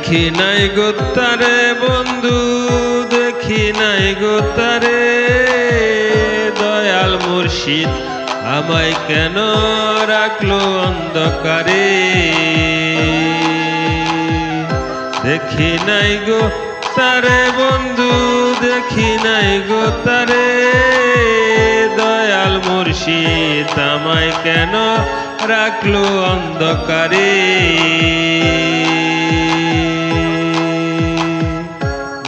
দেখি নাই তারে বন্ধু, দেখি নাই গো তারে। দয়াল মুর্শিদ আমায় কেন রাখল অন্ধকারে? দেখি নাই গো তারে বন্ধু, দেখি নাই গো তারে। দয়াল মুর্শিদ আমায় কেন রাখল অন্ধকারে?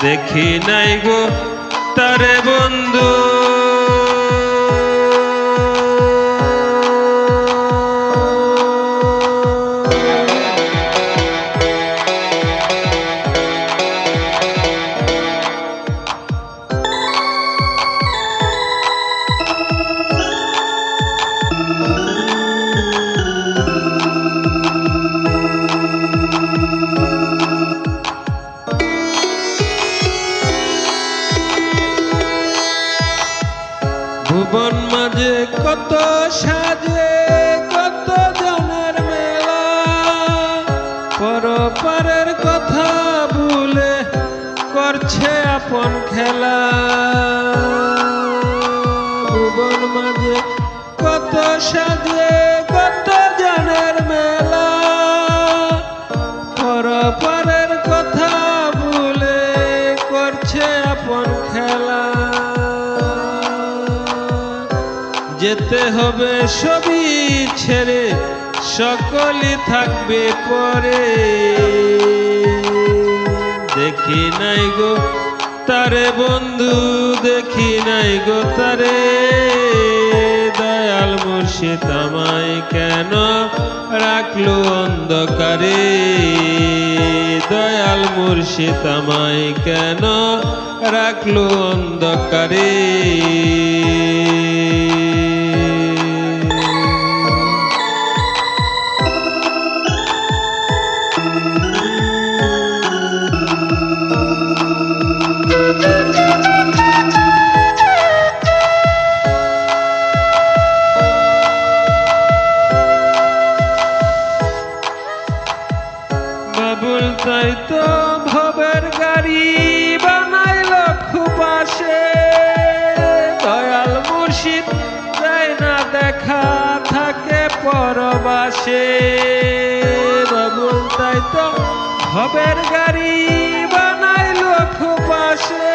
দেখি নাই গো তারে বন্ধু। ভুবন মাঝে কত সাজে, কত জনের মেলা। পরপারের কথা ভুলে করছে আপন খেলা। ভুবন মাঝে কত সাজে, কত জনের মেলা। পরপারের যেতে হবে সবই ছেড়ে, সকলই থাকবে পরে। দেখি নাই গো তারে বন্ধু, দেখি নাই গো তারে। দয়াল মুর্শিদ আমায় কেন রাখল অন্ধকারে? দয়াল মুর্শিদ আমায় কেন রাখল অন্ধকারে? ভবের গাড়ি বানাইল খুপাশে। দয়াল মুর্শিদ দেয় না দেখা, থাকে পরবাসে। বাবুল তাই তো ভবের গাড়ি বানাইল খুপাশে।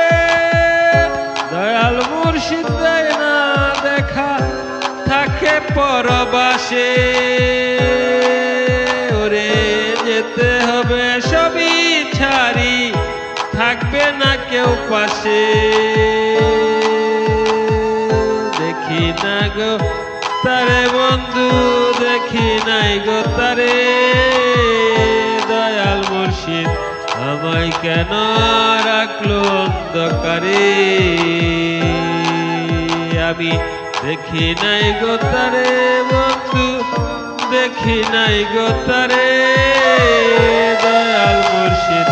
দয়াল মুর্শিদ দেয় না দেখা, থাকে পরবাসে। ছাড়ি, থাকবে না কেউ পাশে। দেখি না গো তারে বন্ধু, দেখি নাই গো তারে। দয়াল মুর্শিদ আমায় কেন রাখল অন্ধকারে? আমি দেখি নাই গো তারে বন্ধু দেখি নাই গো তারে। দয়াল মুর্শিদ